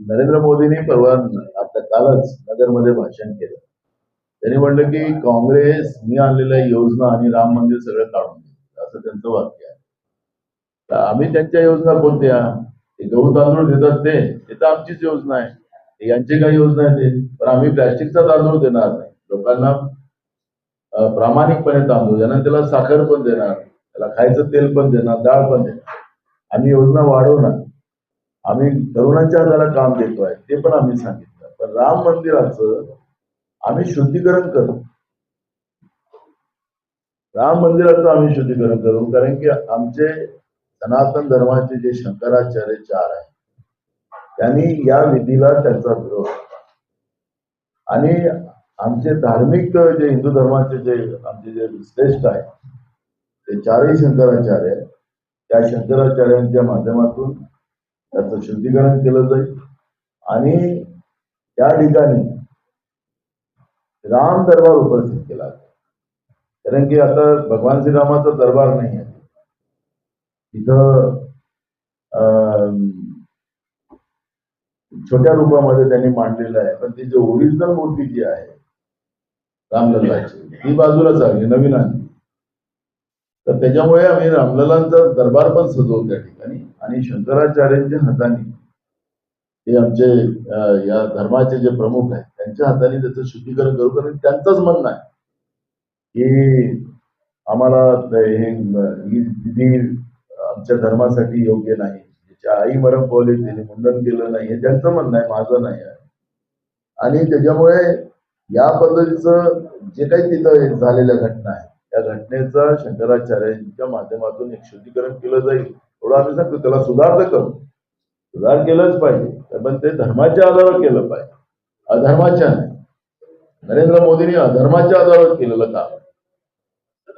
नरेंद्र मोदींनी परवा आता कालच नगरमध्ये भाषण केलं. त्यांनी म्हटलं की काँग्रेस मी आणलेल्या योजना आणि राम मंदिर सगळं काढून घेतलं असं त्यांचं वाक्य आहे. तर आम्ही त्यांच्या योजना कोणत्या? ते गहू तांदूळ देतात ते. तर आमचीच योजना आहे. यांची काही योजना आहे ते. पण आम्ही प्लॅस्टिकचा तांदूळ देणार नाही. लोकांना प्रामाणिकपणे तांदूळ देणार त्याला साखर पण देणार. त्याला खायचं तेल पण देणार. डाळ पण देणार. आम्ही योजना वाढवणार. आम्ही तरुणांच्या हाताला काम देतोय ते पण आम्ही सांगितलं. पण राम मंदिराचं आम्ही शुद्धीकरण करू. राम मंदिराचं आम्ही शुद्धीकरण करू कारण की आमचे सनातन धर्माचे जे शंकराचार्य चार आहे त्यांनी या विधीला त्यांचा विरोध आणि आमचे धार्मिक जे हिंदू धर्माचे जे आमचे जे श्रेष्ठ आहे ते चारही शंकराचार्य आहेत. त्या शंकराचार्यांच्या माध्यमातून त्याचं शुद्धीकरण केलं जाईल. आणि त्या ठिकाणी राम दरबार उपस्थित केला कारण की आता भगवान श्रीरामाचा दरबार नाही आहे. तिथं अं, छोट्या रूपामध्ये त्यांनी मांडलेलं आहे. पण ती जी ओरिजिनल मूर्ती जी आहे रामलल्लाची ती बाजूलाच आली नवीन आहे. तर त्याच्यामुळे आम्ही रामलालांचा दरबार पण सजवू त्या ठिकाणी आणि शंकराचार्यांच्या हाताने हे आमचे या धर्माचे जे प्रमुख आहेत त्यांच्या हाताने त्याचं शुद्धीकरण करू कारण त्यांचंच म्हणणं आहे की आम्हाला हे दिदी आमच्या धर्मासाठी योग्य नाही. ज्याच्या आई मरण पावली त्याने मुंडन केलं नाही हे त्यांचं म्हणणं आहे माझं नाही आहे. आणि त्याच्यामुळे या पद्धतीचं जे काही तिथं एक झालेल्या घटना आहे त्या घटनेचा शंकराचार्यांच्या माध्यमातून एक शुद्धीकरण केलं जाईल एवढं आम्ही सांगतो. त्याला सुधार तर करू. सुधार केलंच पाहिजे. पण ते धर्माच्या आधारावर केलं पाहिजे. अधर्माच्या नाही. नरेंद्र मोदींनी अधर्माच्या आधारावर केलेलं काम.